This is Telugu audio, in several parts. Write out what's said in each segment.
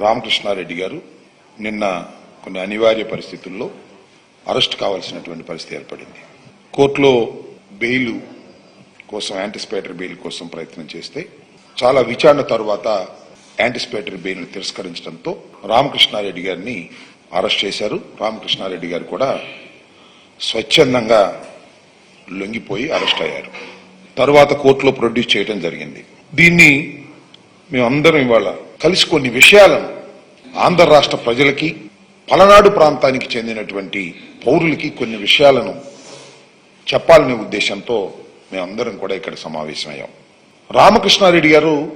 రామకృష్ణారెడ్డి గారు నిన్న కొన్ని అనివార్య పరిస్థితుల్లో అరెస్ట్ కావాల్సినటువంటి పరిస్థితి ఏర్పడింది. కోర్టులో బెయిల్ కోసం యాంటిసిపేటరీ బెయిల్ కోసం ప్రయత్నం చేస్తే చాలా విచారణ తర్వాత యాంటిసిపేటరీ బెయిల్ తిరస్కరించడంతో రామకృష్ణారెడ్డి గారిని అరెస్ట్ చేశారు. రామకృష్ణారెడ్డి గారు కూడా స్వచ్ఛందంగా లొంగిపోయి అరెస్ట్ అయ్యారు. తరువాత కోర్టులో ప్రొడ్యూస్ చేయడం జరిగింది. దీన్ని మేమందరం ఇవాళ కలిసి కొన్ని విషయాలను ఆంధ్ర రాష్ట్ర ప్రజలకి పలనాడు ప్రాంతానికి చెందినటువంటి పౌరులకి కొన్ని విషయాలను చెప్పాలనే ఉద్దేశంతో మేమందరం కూడా ఇక్కడ సమావేశమయ్యాం. రామకృష్ణారెడ్డి గారు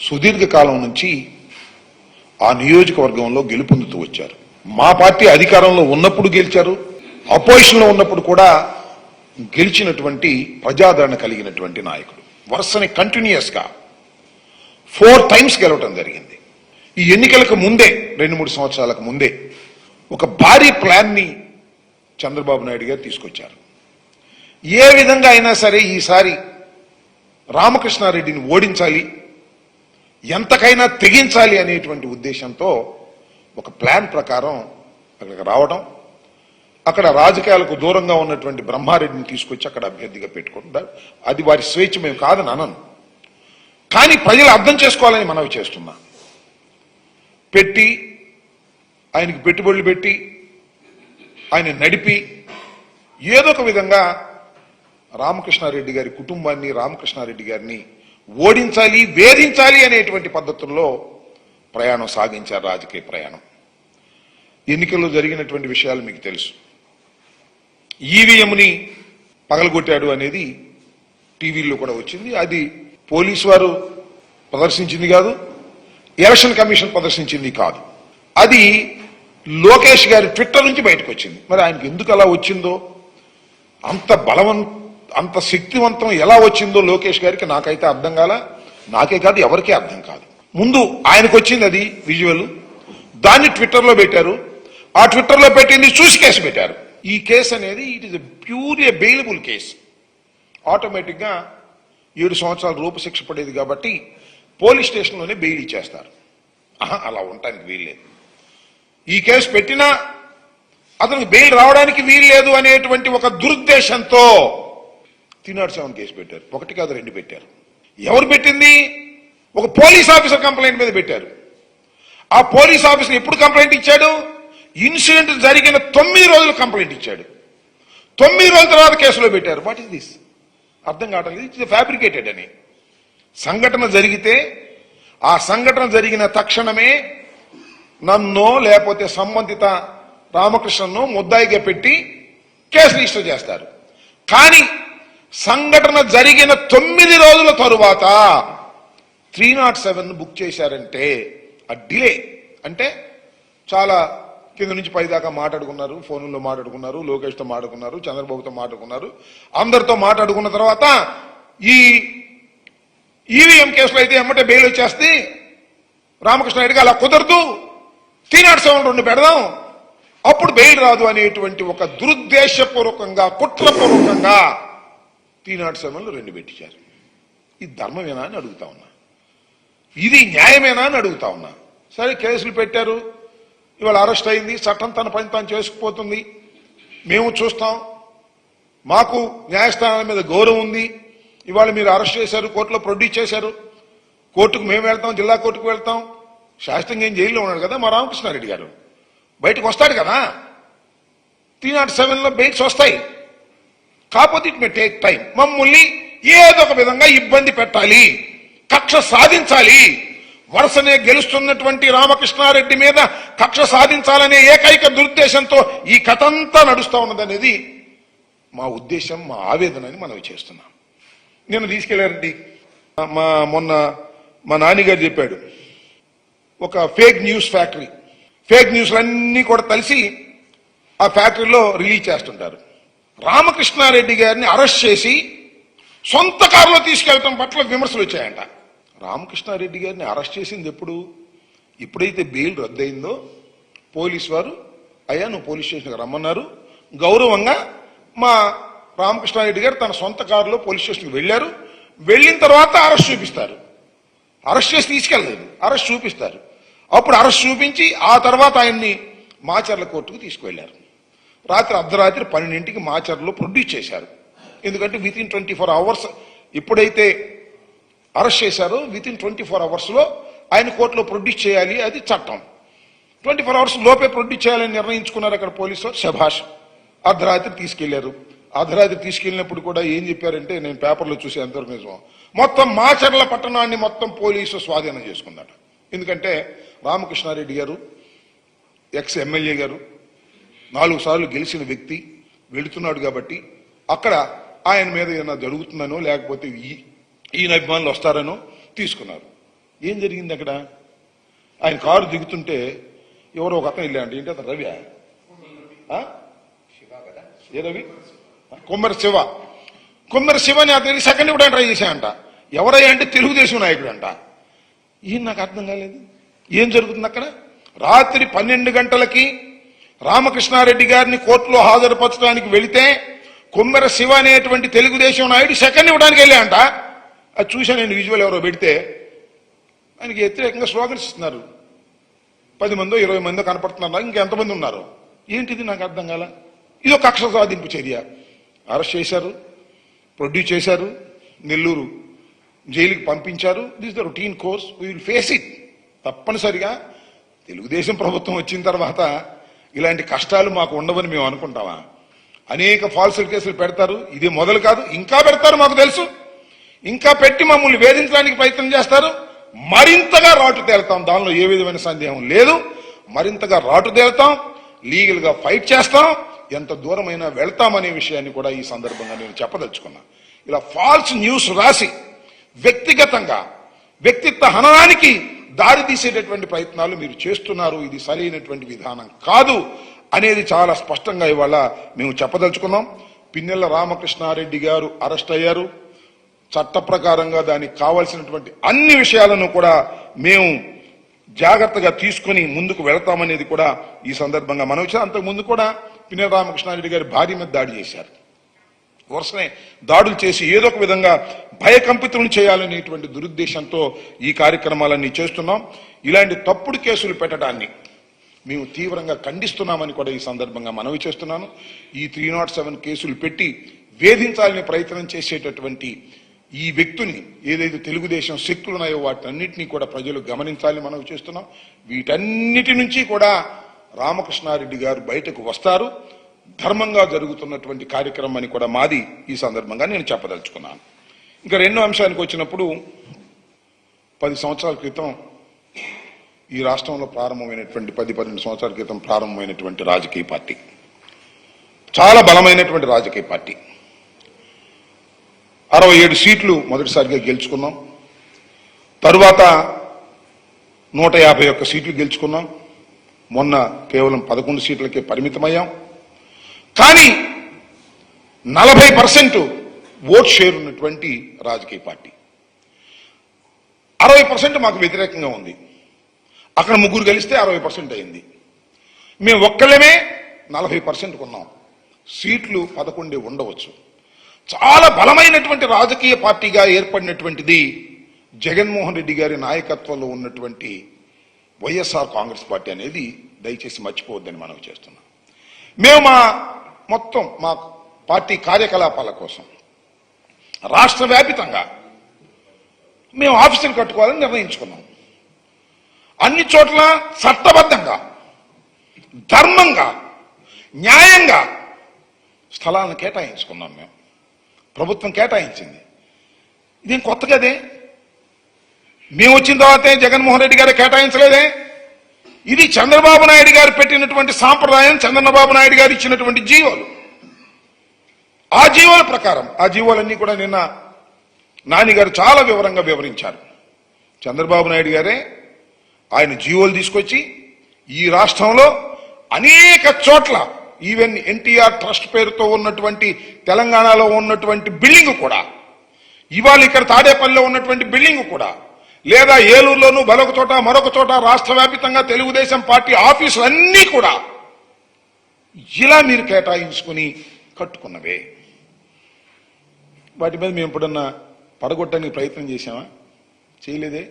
సుదీర్ఘకాలం నుంచి ఆ నియోజకవర్గంలో గెలుపొందుతూ వచ్చారు. మా పార్టీ అధికారంలో ఉన్నప్పుడు గెలిచారు. అపోజిషన్లో ఉన్నప్పుడు కూడా గెలిచినటువంటి ప్రజాదరణ కలిగినటువంటి నాయకుడు. వరుసని కంటిన్యూస్గా ఫోర్ టైమ్స్ గెలవటం జరిగింది. ఈ ఎన్నికలకు ముందే రెండు మూడు సంవత్సరాలకు ముందే ఒక భారీ ప్లాన్ని చంద్రబాబు నాయుడు గారు తీసుకొచ్చారు. ఏ విధంగా అయినా సరే ఈసారి రామకృష్ణారెడ్డిని ఓడించాలి ఎంతకైనా తెగించాలి అనేటువంటి ఉద్దేశంతో ఒక ప్లాన్ ప్రకారం అక్కడికి రావడం అక్కడ రాజకీయాలకు దూరంగా ఉన్నటువంటి బ్రహ్మారెడ్డిని తీసుకొచ్చి అక్కడ అభ్యర్థిగా పెట్టుకుంటారు. అది వారి స్వేచ్ఛ మేము కాదని అనను. కానీ ప్రజలు అర్థం చేసుకోవాలని మనవి చేస్తున్నా. పెట్టి ఆయనకి పెట్టుబడులు పెట్టి ఆయన నడిపి ఏదో ఒక విధంగా రామకృష్ణారెడ్డి గారి కుటుంబాన్ని రామకృష్ణారెడ్డి గారిని ఓడించాలి వేధించాలి అనేటువంటి పద్ధతుల్లో ప్రయాణం సాగించారు రాజకీయ ప్రయాణం. ఎన్నికల్లో జరిగినటువంటి విషయాలు మీకు తెలుసు. ఈవీఎంని పగలగొట్టాడు అనేది టీవీల్లో కూడా వచ్చింది. అది పోలీసు వారు ప్రదర్శించింది కాదు ఎలక్షన్ కమిషన్ ప్రదర్శించింది కాదు. అది లోకేష్ గారి ట్విట్టర్ నుంచి బయటకు వచ్చింది మరి ఆయనకి ఎందుకు అలా వచ్చిందో? అంత బలవం అంత శక్తివంతం ఎలా వచ్చిందో లోకేష్ గారికి నాకైతే అర్థం కాల నాకే కాదు ఎవరికీ అర్థం కాదు. ముందు ఆయనకు వచ్చింది అది విజువల్. దాన్ని ట్విట్టర్లో పెట్టారు. ఆ ట్విట్టర్లో పెట్టింది చూసి కేసు పెట్టారు. ఈ కేసు అనేది it is pure a bailable case ఆటోమేటిక్గా ఏడు సంవత్సరాల రూపశిక్ష పడేది కాబట్టి పోలీస్ స్టేషన్లోనే బెయిల్ ఇచ్చేస్తారు. ఆహా, అలా ఉండటానికి వీల్లేదు. ఈ కేసు పెట్టినా అతనికి బెయిల్ రావడానికి వీల్లేదు అనేటువంటి ఒక దురుద్దేశంతో తినాడు సెవెన్ కేసు పెట్టారు. ఒకటి కాదు రెండు పెట్టారు. ఎవరు పెట్టింది? ఒక పోలీస్ ఆఫీసర్ కంప్లైంట్ మీద పెట్టారు. ఆ పోలీస్ ఆఫీసర్ ఎప్పుడు కంప్లైంట్ ఇచ్చాడు? ఇన్సిడెంట్ జరిగిన తొమ్మిది రోజులు కంప్లైంట్ ఇచ్చాడు. తొమ్మిది రోజుల తర్వాత కేసులో పెట్టారు. వాట్ ఇస్ దిస్ అర్థం కావటం లేదు. ఇట్స్ ఫ్యాబ్రికేటెడ్ అని. సంఘటన జరిగితే ఆ సంఘటన జరిగిన తక్షణమే నన్నో లేకపోతే సంబంధిత రామకృష్ణను ముద్దాయిగా పెట్టి కేసు రిజిస్టర్ చేస్తారు. కానీ సంఘటన జరిగిన తొమ్మిది రోజుల తరువాత త్రీ నాట్ సెవెన్ బుక్ చేశారంటే ఆ డిలే. అంటే చాలా కింద నుంచి పై దాకా మాట్లాడుకున్నారు ఫోన్లో మాట్లాడుకున్నారు లోకేష్తో మాట్లాడుకున్నారు చంద్రబాబుతో మాట్లాడుకున్నారు. అందరితో మాట్లాడుకున్న తర్వాత ఈ ఈవీఎం కేసులో అయితే ఎమ్మటే బెయిల్ వచ్చేస్తే రామకృష్ణారెడ్డికి అలా కుదరదు. త్రీ సెవెన్ రెండు పెడదాం. అప్పుడు బెయిల్ రాదు అనేటువంటి ఒక దురుద్దేశపూర్వకంగా కుట్రపూర్వకంగా త్రీ సెవెన్లు రెండు పెట్టించారు. ఇది ధర్మమేనా అని అడుగుతా ఉన్నా. ఇది న్యాయమేనా అని అడుగుతా ఉన్నా. సరే కేసులు పెట్టారు. ఇవాళ అరెస్ట్ అయింది చట్టం తన పని తాను చేసుకుపోతుంది. మేము చూస్తాం. మాకు న్యాయస్థానాల మీద గౌరవం ఉంది. ఇవాళ మీరు అరెస్ట్ చేశారు కోర్టులో ప్రొడ్యూస్ చేశారు. కోర్టుకు మేము వెళ్తాం జిల్లా కోర్టుకు వెళ్తాం. శాస్త్రంగా ఏం జైల్లో ఉన్నాడు కదా మా రామకృష్ణారెడ్డి గారు. బయటకు వస్తాడు కదా. త్రీ నాట్ సెవెన్లో బెయిట్స్ వస్తాయి. కాకపోతే ఇట్ మే టేక్ టైం మమ్మల్ని ఏదో ఒక విధంగా ఇబ్బంది పెట్టాలి. కక్ష సాధించాలి. వరుసనే గెలుస్తున్నటువంటి రామకృష్ణారెడ్డి మీద కక్ష సాధించాలనే ఏకైక దురుద్దేశంతో ఈ కథ అంతా నడుస్తూ ఉన్నదనేది మా ఉద్దేశం మా ఆవేదన అని మనం చేస్తున్నాం. నేను తీసుకెళ్ళారండి మా మొన్న మా నాన్నగారు చెప్పాడు ఒక ఫేక్ న్యూస్ ఫ్యాక్టరీ ఫేక్ న్యూస్లన్నీ కూడా కలిసి ఆ ఫ్యాక్టరీలో రిలీజ్ చేస్తుంటారు. రామకృష్ణారెడ్డి గారిని అరెస్ట్ చేసి సొంత కారులో తీసుకెళ్ళటం పట్ల విమర్శలు వచ్చాయంట. రామకృష్ణారెడ్డి గారిని అరెస్ట్ చేసింది ఎప్పుడు? ఎప్పుడైతే బెయిల్ రద్దయిందో పోలీస్ వారు అయ్యా నువ్వు పోలీస్ స్టేషన్కి రమ్మన్నారు. గౌరవంగా మా రామకృష్ణారెడ్డి గారు తన సొంత కారులో పోలీస్ స్టేషన్కి వెళ్ళారు. వెళ్ళిన తర్వాత అరెస్ట్ చూపిస్తారు. అరెస్ట్ చేసి తీసుకెళ్ళలేదు అరెస్ట్ చూపిస్తారు. అప్పుడు అరెస్ట్ చూపించి ఆ తర్వాత ఆయన్ని మాచర్ల కోర్టుకు తీసుకువెళ్ళారు. రాత్రి అర్ధరాత్రి పన్నెండింటికి మాచర్లో ప్రొడ్యూస్ చేశారు. ఎందుకంటే within twenty four hours ఎప్పుడైతే అరెస్ట్ చేశారు విత్ ఇన్ ట్వంటీ ఫోర్ అవర్స్లో ఆయన కోర్టులో ప్రొడ్యూస్ చేయాలి అది చట్టం. ట్వంటీ ఫోర్ అవర్స్ లోపే ప్రొడ్యూస్ చేయాలని నిర్ణయించుకున్నారు అక్కడ పోలీసు శభాష్. అర్ధరాత్రి తీసుకెళ్ళారు. అర్ధరాత్రి తీసుకెళ్ళినప్పుడు కూడా ఏం చెప్పారంటే నేను పేపర్లో చూసి ఎంతవరకు నిజం. మొత్తం మాచర్ల పట్టణాన్ని మొత్తం పోలీసు స్వాధీనం చేసుకున్నాడు ఎందుకంటే రామకృష్ణారెడ్డి గారు ఎక్స్ ఎమ్మెల్యే గారు నాలుగు సార్లు గెలిచిన వ్యక్తి వెళుతున్నాడు కాబట్టి అక్కడ ఆయన మీద ఏమైనా జరుగుతుందనో లేకపోతే ఈయన అభిమానులు వస్తారనో తీసుకున్నారు. ఏం జరిగింది అక్కడ? ఆయన కారు దిగుతుంటే ఎవరో ఒక అతను వెళ్ళాడు ఏంటి అతను? రవి ఏ రవి? కుమ్మరి శివ. కుమ్మరి శివని అతనికి సెకండ్ ఇవ్వడానికి ట్రై చేశాయంట ఎవరయ్యా అంటే తెలుగుదేశం నాయకుడు అంట. ఈయన నాకు అర్థం కాలేదు. ఏం జరుగుతుంది అక్కడ? రాత్రి పన్నెండు గంటలకి రామకృష్ణారెడ్డి గారిని కోర్టులో హాజరుపరచడానికి వెళితే కుమ్మర శివ అనేటువంటి తెలుగుదేశం నాయుడు సెకండ్ ఇవ్వడానికి వెళ్ళా అంట అది చూశాను నేను విజువల్ ఎవరో పెడితే. ఆయనకి వ్యతిరేకంగా స్లోగన్స్ ఇస్తున్నారు. పది మందో ఇరవై మందో కనపడుతున్నారు. ఇంకెంతమంది ఉన్నారు? ఏంటిది నాకు అర్థం కాల? ఇది ఒక కక్ష సాధింపు చర్య. అరెస్ట్ చేశారు ప్రొడ్యూస్ చేశారు నెల్లూరు జైలుకి పంపించారు. This the routine course we will face it తప్పనిసరిగా. తెలుగుదేశం ప్రభుత్వం వచ్చిన తర్వాత ఇలాంటి కష్టాలు మాకు ఉండవని మేము అనుకుంటామా? అనేక ఫాల్స్ కేసులు పెడతారు. ఇది మొదలు కాదు ఇంకా పెడతారు మాకు తెలుసు. ఇంకా పెట్టి మమ్మల్ని వేధించడానికి ప్రయత్నం చేస్తారు. మరింతగా రాటు తేలుతాం. దానిలో ఏ విధమైన సందేహం లేదు. మరింతగా రాటు తేలుతాం. లీగల్గా ఫైట్ చేస్తాం. ఎంత దూరమైనా వెళ్తామనే విషయాన్ని కూడా ఈ సందర్భంగా నేను చెప్పదలుచుకున్నా. ఇలా ఫాల్స్ న్యూస్ రాసి వ్యక్తిగతంగా వ్యక్తిత్వ హననానికి దారి తీసేటటువంటి ప్రయత్నాలు మీరు చేస్తున్నారు. ఇది సరైనటువంటి విధానం కాదు అనేది చాలా స్పష్టంగా ఇవాళ మేము చెప్పదలుచుకున్నాం. పిన్నెల రామకృష్ణారెడ్డి గారు అరెస్ట్ అయ్యారు. చట్ట ప్రకారంగా దానికి కావలసినటువంటి అన్ని విషయాలను కూడా మేము జాగ్రత్తగా తీసుకొని ముందుకు వెళతామనేది కూడా ఈ సందర్భంగా మనం వచ్చాం అంతకు ముందు కూడా పిన్నెల రామకృష్ణారెడ్డి గారి భార్య మీద దాడి చేశారు. వరుసనే దాడులు చేసి ఏదో ఒక విధంగా భయకంపితులను చేయాలనేటువంటి దురుద్దేశంతో ఈ కార్యక్రమాలన్నీ చేస్తున్నాం. ఇలాంటి తప్పుడు కేసులు పెట్టడాన్ని మేము తీవ్రంగా ఖండిస్తున్నామని కూడా ఈ సందర్భంగా మనవి చేస్తున్నాను. ఈ త్రీ నాట్ సెవెన్ కేసులు పెట్టి వేధించాలని ప్రయత్నం చేసేటటువంటి ఈ వ్యక్తుల్ని ఏదైతే తెలుగుదేశం శక్తులు ఉన్నాయో వాటన్నిటినీ కూడా ప్రజలు గమనించాలని మనం చేస్తున్నాం. వీటన్నిటి నుంచి కూడా రామకృష్ణారెడ్డి గారు బయటకు వస్తారు. ధర్మంగా జరుగుతున్నటువంటి కార్యక్రమం అని కూడా మాది ఈ సందర్భంగా నేను చెప్పదలుచుకున్నాను. ఇంకా రెండో అంశానికి వచ్చినప్పుడు పది సంవత్సరాల క్రితం ఈ రాష్ట్రంలో ప్రారంభమైనటువంటి పది పన్నెండు సంవత్సరాల క్రితం ప్రారంభమైనటువంటి రాజకీయ పార్టీ. చాలా బలమైనటువంటి రాజకీయ పార్టీ. అరవై ఏడు సీట్లు మొదటిసారిగా గెలుచుకున్నాం. తరువాత నూట యాభై ఒక్క సీట్లు గెలుచుకున్నాం. మొన్న కేవలం పదకొండు సీట్లకే పరిమితమయ్యాం. కానీ నలభై పర్సెంట్ ఓట్ షేర్ ఉన్నటువంటి రాజకీయ పార్టీ. అరవై పర్సెంట్ మాకు వ్యతిరేకంగా ఉంది. అక్కడ ముగ్గురు గెలిస్తే అరవై పర్సెంట్ అయింది. మేము ఒక్కళ్ళమే నలభై పర్సెంట్ కొన్నాం. సీట్లు పదకొండే ఉండవచ్చు. చాలా బలమైనటువంటి రాజకీయ పార్టీగా ఏర్పడినటువంటిది జగన్మోహన్ రెడ్డి గారి నాయకత్వంలో ఉన్నటువంటి వైఎస్ఆర్ కాంగ్రెస్ పార్టీ అనేది దయచేసి మర్చిపోవద్దని మనం చేస్తున్నాం. మేము మా మొత్తం మా పార్టీ కార్యకలాపాల కోసం రాష్ట్ర వ్యాపితంగా మేము ఆఫీసులు కట్టుకోవాలని నిర్ణయించుకున్నాం. అన్ని చోట్ల చట్టబద్ధంగా ధర్మంగా న్యాయంగా స్థలాలను కేటాయించుకున్నాం మేము. ప్రభుత్వం కేటాయించింది. ఇదేం కొత్త కదే మేము వచ్చిన తర్వాతే జగన్మోహన్ రెడ్డి గారు కేటాయించలేదే? ఇది చంద్రబాబు నాయుడు గారు పెట్టినటువంటి సాంప్రదాయం చంద్రబాబు నాయుడు గారు ఇచ్చినటువంటి జీవోలు. ఆ జీవోల ప్రకారం ఆ జీవోలన్నీ కూడా నిన్న నాని గారు చాలా వివరంగా వివరించారు. చంద్రబాబు నాయుడు గారే ఆయన జీవోలు తీసుకొచ్చి ఈ రాష్ట్రంలో అనేక చోట్ల ఈవెన్ ఎన్టీఆర్ ట్రస్ట్ పేరుతో ఉన్నటువంటి తెలంగాణలో ఉన్నటువంటి బిల్డింగ్ కూడా ఇవాళ ఇక్కడ తాడేపల్లిలో ఉన్నటువంటి బిల్డింగ్ కూడా లేదా ఏలూరులోను మరొక చోట మరొక చోట రాష్ట్ర వ్యాప్తంగా తెలుగుదేశం పార్టీ ఆఫీసులన్నీ కూడా ఇలా మీరు కేటాయించుకుని కట్టుకున్నవే. వాటి మీద మేము ఎప్పుడన్నా పడగొట్టడానికి ప్రయత్నం చేశామా? చేయలేదే?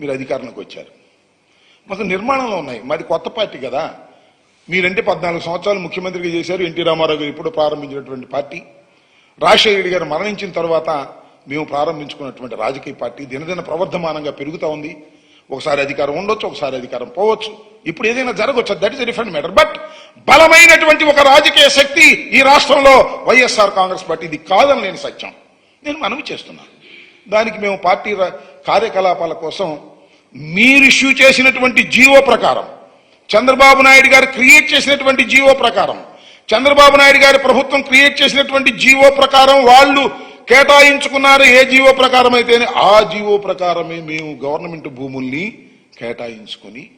మీరు అధికారంలోకి వచ్చారు. మాకు నిర్మాణంలో ఉన్నాయి. మాది కొత్త పార్టీ కదా. మీరంటే పద్నాలుగు సంవత్సరాలు ముఖ్యమంత్రిగా చేశారు ఎన్టీ రామారావు గారు ఇప్పుడు ప్రారంభించినటువంటి పార్టీ. రాజశేఖర రెడ్డి గారు మరణించిన తర్వాత మేము ప్రారంభించుకున్నటువంటి రాజకీయ పార్టీ దినదిన ప్రవర్ధమానంగా పెరుగుతూ ఉంది. ఒకసారి అధికారం ఉండొచ్చు ఒకసారి అధికారం పోవచ్చు. ఇప్పుడు ఏదైనా జరగవచ్చు that is different matter but బలమైనటువంటి ఒక రాజకీయ శక్తి ఈ రాష్ట్రంలో వైఎస్ఆర్ కాంగ్రెస్ పార్టీ ఇది కాదని నేను సత్యం. నేను మనవి చేస్తున్నాను దానికి మేము పార్టీ కార్యకలాపాల కోసం మీరు ఇష్యూ చేసినటువంటి జీవో ప్రకారం చంద్రబాబు నాయుడు గారు క్రియేట్ చేసినటువంటి జీవో ప్రకారం చంద్రబాబు నాయుడు గారి ప్రభుత్వం క్రియేట్ చేసినటువంటి జీవో ప్రకారం వాళ్ళు కేటాయించుకున్నారు ఏ జీవో ప్రకారం అయితేనే ఆ జీవో ప్రకారమే మేము గవర్నమెంట్ భూముల్ని కేటాయించుకొని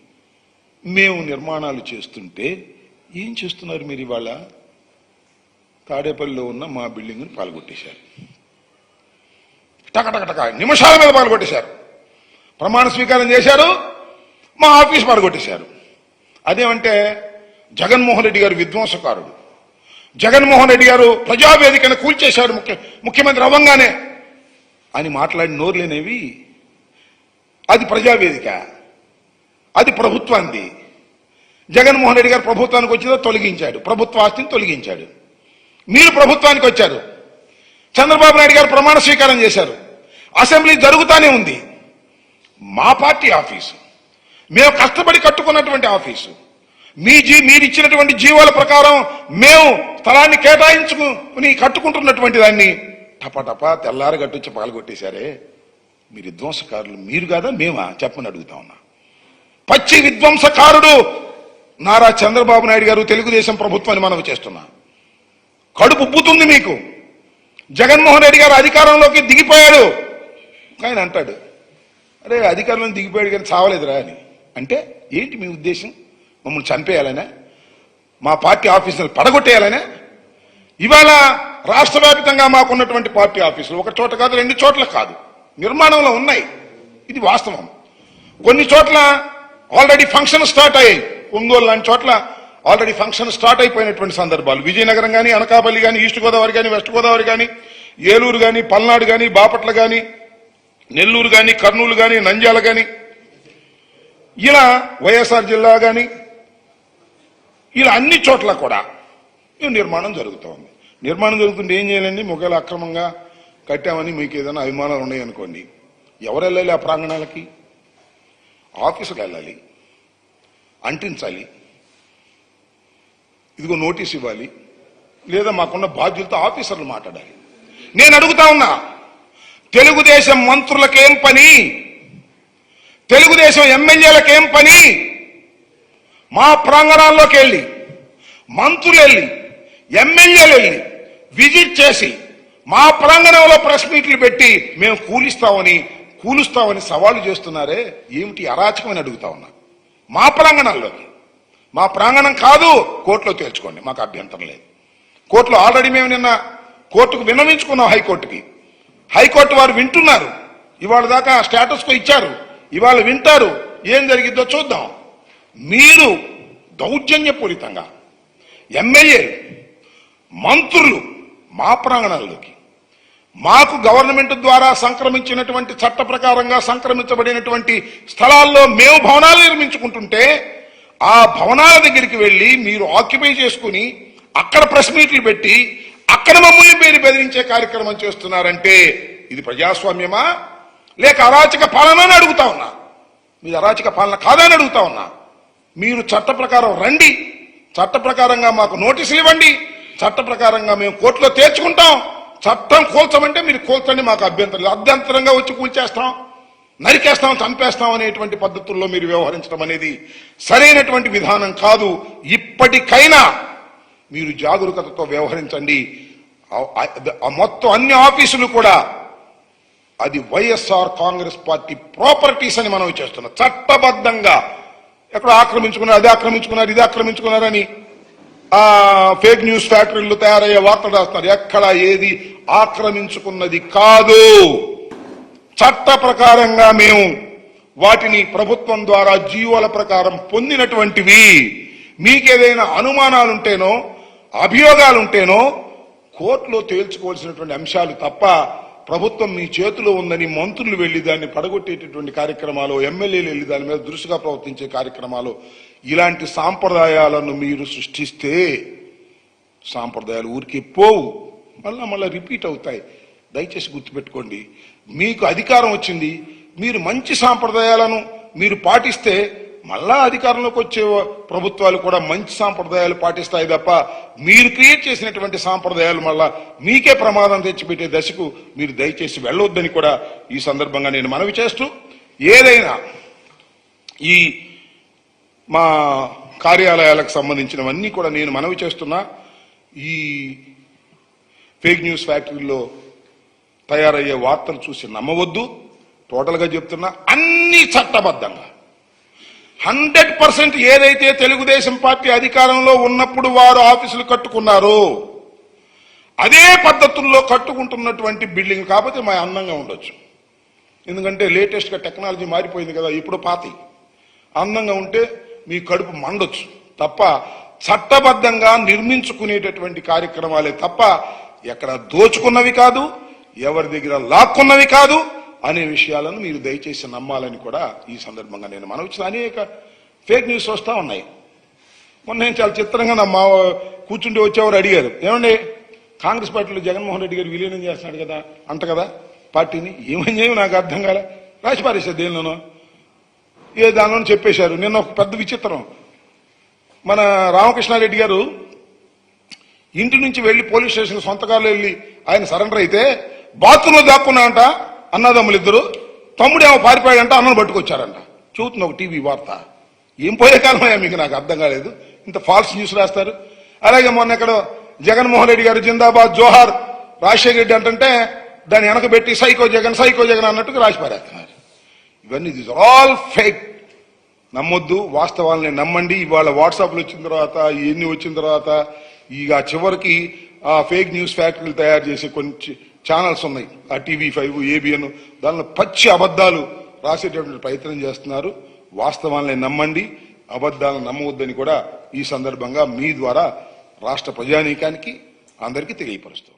మేము నిర్మాణాలు చేస్తుంటే ఏం చేస్తున్నారు మీరు ఇవాళ? తాడేపల్లిలో ఉన్న మా బిల్డింగ్ని పాల్గొట్టేశారు. టకటకటక నిమిషాల మీద పాల్గొట్టేశారు. ప్రమాణ స్వీకారం చేశారు మా ఆఫీస్ పాల్గొట్టేశారు. అదేమంటే జగన్మోహన్ రెడ్డి గారు విధ్వంసకారుడు. జగన్మోహన్ రెడ్డి గారు ప్రజావేదికను కూల్చేశాడు ముఖ్య ముఖ్యమంత్రి అవ్వంగానే. అని మాట్లాడిన నోరులేనేవి? అది ప్రజావేదిక. అది ప్రభుత్వాన్ని జగన్మోహన్ రెడ్డి గారు ప్రభుత్వానికి వచ్చిందో తొలగించాడు. ప్రభుత్వ ఆస్తిని తొలగించాడు. మీరు ప్రభుత్వానికి వచ్చారు. చంద్రబాబు నాయుడు గారు ప్రమాణ స్వీకారం చేశారు. అసెంబ్లీ జరుగుతానే ఉంది. మా పార్టీ ఆఫీసు. మేము కష్టపడి కట్టుకున్నటువంటి ఆఫీసు. మీ జీ మీరు ఇచ్చినటువంటి జీవాల ప్రకారం మేము స్థలాన్ని కేటాయించుకుని కట్టుకుంటున్నటువంటి దాన్ని టపటపా తెల్లారి గట్టొచ్చి పగలగొట్టేశారే. మీరు విధ్వంసకారులు మీరు కాదా మేమా? చెప్పని అడుగుతా ఉన్నా. పచ్చి విధ్వంసకారుడు నారా చంద్రబాబు నాయుడు గారు తెలుగుదేశం ప్రభుత్వాన్ని మనవి చేస్తున్నా. కడుపు ఉబ్బుతుంది మీకు. జగన్మోహన్ రెడ్డి గారు అధికారంలోకి దిగిపోయాడు. ఆయన అంటాడు అరే అధికారంలో దిగిపోయాడు కానీ చావలేదురా అని. అంటే ఏంటి మీ ఉద్దేశం? మమ్మల్ని చంపేయాలనే? మా పార్టీ ఆఫీసులు పడగొట్టేయాలనే? ఇవాళ రాష్ట్ర వ్యాప్తంగా మాకున్నటువంటి పార్టీ ఆఫీసులు ఒక చోట కాదు రెండు చోట్ల కాదు. నిర్మాణంలో ఉన్నాయి. ఇది వాస్తవం. కొన్ని చోట్ల ఆల్రెడీ ఫంక్షన్ స్టార్ట్ అయ్యాయి. ఒంగోలు లాంటి చోట్ల ఆల్రెడీ ఫంక్షన్ స్టార్ట్ అయిపోయినటువంటి సందర్భాలు. విజయనగరం కానీ అనకాపల్లి కానీ ఈస్ట్ గోదావరి కానీ వెస్ట్ గోదావరి కానీ ఏలూరు కానీ పల్నాడు కానీ బాపట్ల కానీ నెల్లూరు కానీ కర్నూలు కానీ నంద్యాల కానీ ఇలా వైఎస్ఆర్ జిల్లా కానీ ఇలా అన్ని చోట్ల కూడా ఈ నిర్మాణం జరుగుతూ ఉంది నిర్మాణం జరుగుతుంటే ఏం చేయాలండి? మొగలు అక్రమంగా కట్టామని మీకు ఏదైనా అభిమానాలు ఉన్నాయనుకోండి ఎవరు వెళ్ళాలి ఆ ప్రాంగణాలకి? ఆఫీసుకు వెళ్ళాలి అంటించాలి ఇదిగో నోటీస్ ఇవ్వాలి లేదా మాకున్న బాధ్యులతో ఆఫీసర్లు మాట్లాడాలి. నేను అడుగుతా ఉన్నా తెలుగుదేశం మంత్రులకేం పని? తెలుగుదేశం ఎమ్మెల్యేలకేం పని? మా ప్రాంగణాల్లోకి వెళ్ళి మంత్రులు వెళ్ళి ఎమ్మెల్యేలు వెళ్ళి విజిట్ చేసి మా ప్రాంగణంలో ప్రెస్ మీట్లు పెట్టి మేము కూలిస్తామని కూలుస్తామని సవాళ్ళు చేస్తున్నారే? ఏమిటి అరాచకమని అడుగుతా ఉన్నా. మా ప్రాంగణాల్లోకి మా ప్రాంగణం కాదు కోర్టులో తేల్చుకోండి మాకు అభ్యంతరం లేదు. కోర్టులో ఆల్రెడీ మేము నిన్న కోర్టుకు విన్నవించుకున్నాం హైకోర్టుకి. హైకోర్టు వారు వింటున్నారు. ఇవాళ దాకా స్టేటస్కు ఇచ్చారు. ఇవాళ వింటారు ఏం జరిగిద్దో చూద్దాం. మీరు దౌర్జన్యపూరితంగా ఎమ్మెల్యేలు మంత్రులు మా ప్రాంగణాల్లోకి మాకు గవర్నమెంట్ ద్వారా సంక్రమించినటువంటి చట్ట ప్రకారంగా సంక్రమించబడినటువంటి స్థలాల్లో మేము భవనాలు నిర్మించుకుంటుంటే ఆ భవనాల దగ్గరికి వెళ్ళి మీరు ఆక్యుపై చేసుకుని అక్కడ ప్రెస్ మీట్లు పెట్టి అక్కడ మమ్మల్ని పేరు బెదిరించే కార్యక్రమం చేస్తున్నారంటే ఇది ప్రజాస్వామ్యమా? లేక అరాచక పాలన అని అడుగుతా ఉన్నా. మీది అరాచక పాలన కాదని అడుగుతా ఉన్నా. మీరు చట్ట ప్రకారం రండి. చట్ట ప్రకారంగా మాకు నోటీసులు ఇవ్వండి. చట్ట ప్రకారంగా మేము కోర్టులో తేర్చుకుంటాం చట్టం కూల్చమంటే మీరు కూల్చండి మాకు అభ్యంతరం అభ్యంతరంగా వచ్చి కూల్చేస్తాం. నరికేస్తాం చంపేస్తాం అనేటువంటి పద్ధతుల్లో మీరు వ్యవహరించడం అనేది సరైనటువంటి విధానం కాదు. ఇప్పటికైనా మీరు జాగరూకతతో వ్యవహరించండి. మొత్తం అన్ని ఆఫీసులు కూడా అది వైఎస్ఆర్ కాంగ్రెస్ పార్టీ ప్రాపర్టీస్ అని మనం చేస్తున్నాం చట్టబద్ధంగా. ఎక్కడ ఆక్రమించుకున్నారు అది ఆక్రమించుకున్నారు ఇది ఆక్రమించుకున్నారని ఆ ఫేక్ న్యూస్ ఫ్యాక్టరీలు తయారయ్యే వార్తలు రాస్తున్నారు. ఎక్కడ ఏది ఆక్రమించుకున్నది కాదు. చట్ట ప్రకారంగా మేము వాటిని ప్రభుత్వం ద్వారా జీవోల ప్రకారం పొందినటువంటివి. మీకేదైనా అనుమానాలుంటేనో అభియోగాలుంటేనో కోర్టులో తేల్చుకోవాల్సినటువంటి అంశాలు తప్ప ప్రభుత్వం మీ చేతిలో ఉందని మంత్రులు వెళ్ళి దాన్ని పడగొట్టేటటువంటి కార్యక్రమాలు ఎమ్మెల్యేలు వెళ్ళి దాని మీద దృష్టిగా ప్రవర్తించే కార్యక్రమాలు ఇలాంటి సాంప్రదాయాలను మీరు సృష్టిస్తే సాంప్రదాయాలు ఊరికే పోవు. మళ్ళా మళ్ళీ రిపీట్ అవుతాయి. దయచేసి గుర్తుపెట్టుకోండి. మీకు అధికారం వచ్చింది. మీరు మంచి సాంప్రదాయాలను మీరు పాటిస్తే మళ్ళా అధికారంలోకి వచ్చే ప్రభుత్వాలు కూడా మంచి సాంప్రదాయాలు పాటిస్తాయి తప్ప మీరు క్రియేట్ చేసినటువంటి సాంప్రదాయాలు మళ్ళా మీకే ప్రమాదం తెచ్చిపెట్టే దశకు మీరు దయచేసి వెళ్ళొద్దని కూడా ఈ సందర్భంగా నేను మనవి చేస్తూ ఏదైనా ఈ మా కార్యాలయాలకు సంబంధించినవన్నీ కూడా నేను మనవి చేస్తున్నా. ఈ ఫేక్ న్యూస్ ఫ్యాక్టరీలో తయారయ్యే వార్తలు చూసి నమ్మవద్దు. టోటల్గా చెప్తున్నా అన్ని చట్టబద్ధంగా. హండ్రెడ్ పర్సెంట్ ఏదైతే తెలుగుదేశం పార్టీ అధికారంలో ఉన్నప్పుడు వారు ఆఫీసులు కట్టుకున్నారో అదే పద్ధతుల్లో కట్టుకుంటున్నటువంటి బిల్డింగ్ కాకపోతే మా అందంగా ఉండొచ్చు. ఎందుకంటే లేటెస్ట్గా టెక్నాలజీ మారిపోయింది కదా ఇప్పుడు పాతి అందంగా ఉంటే మీ కడుపు మండొచ్చు. తప్ప చట్టబద్ధంగా నిర్మించుకునేటటువంటి కార్యక్రమాలే తప్ప ఎక్కడ దోచుకున్నవి కాదు ఎవరి దగ్గర లాక్కున్నవి కాదు అనే విషయాలను మీరు దయచేసి నమ్మాలని కూడా ఈ సందర్భంగా నేను మనవిచ్చిన అనేక ఫేక్ న్యూస్ వస్తూ ఉన్నాయి. మొన్న నేను చాలా చిత్రంగా నా మా కూర్చుంటే వచ్చేవారు అడిగారు? ఏమండి కాంగ్రెస్ పార్టీలో జగన్మోహన్ రెడ్డి గారు విలీనం చేస్తున్నాడు కదా అంట కదా? పార్టీని ఏమని చేయవు నాకు అర్థం కాలే. రాసి దేనిలోనో. ఏ దానిలోనో చెప్పేశారు. నిన్న ఒక పెద్ద విచిత్రం. మన రామకృష్ణారెడ్డి గారు ఇంటి నుంచి వెళ్ళి పోలీస్ స్టేషన్ సొంత కారులో వెళ్ళి ఆయన సరెండర్ అయితే బాత్రూంలో దాక్కున్నాడంట. అన్నదమ్ములు ఇద్దరు తమ్ముడు ఏమో పారిపోయాడంట అన్నను పట్టుకొచ్చారంట. చూస్తుంది ఒక టీవీ వార్త. ఏం పోయే కాలమయ్యా మీకు నాకు అర్థం కాలేదు. ఇంత ఫాల్స్ న్యూస్ రాస్తారు. అలాగే మొన్న ఇక్కడ జగన్మోహన్ రెడ్డి గారు జిందాబాద్ జోహార్ రాజశేఖర రెడ్డి అంటే దాన్ని వెనకబెట్టి సైకో జగన్ సైకో జగన్ అన్నట్టుగా రాసి పారేస్తున్నారు ఇవన్నీ దిస్ ఆల్ ఫేక్ నమ్మొద్దు వాస్తవాలని నమ్మండి. ఇవాళ వాట్సాప్లు వచ్చిన తర్వాత ఇవన్నీ వచ్చిన తర్వాత ఇక చివరికి ఆ ఫేక్ న్యూస్ ఫ్యాక్టరీలు తయారు చేసే కొంచెం ఛానల్స్ ఉన్నాయి. ఆ టీవీ ఫైవ్ ఏబిఎన్ దానిలో పచ్చి అబద్ధాలు రాసేటటువంటి ప్రయత్నం చేస్తున్నారు. వాస్తవాలని నమ్మండి. అబద్ధాలను నమ్మవద్దని కూడా ఈ సందర్భంగా మీ ద్వారా రాష్ట్ర ప్రజానీకానికి అందరికీ తెలియపరుస్తాం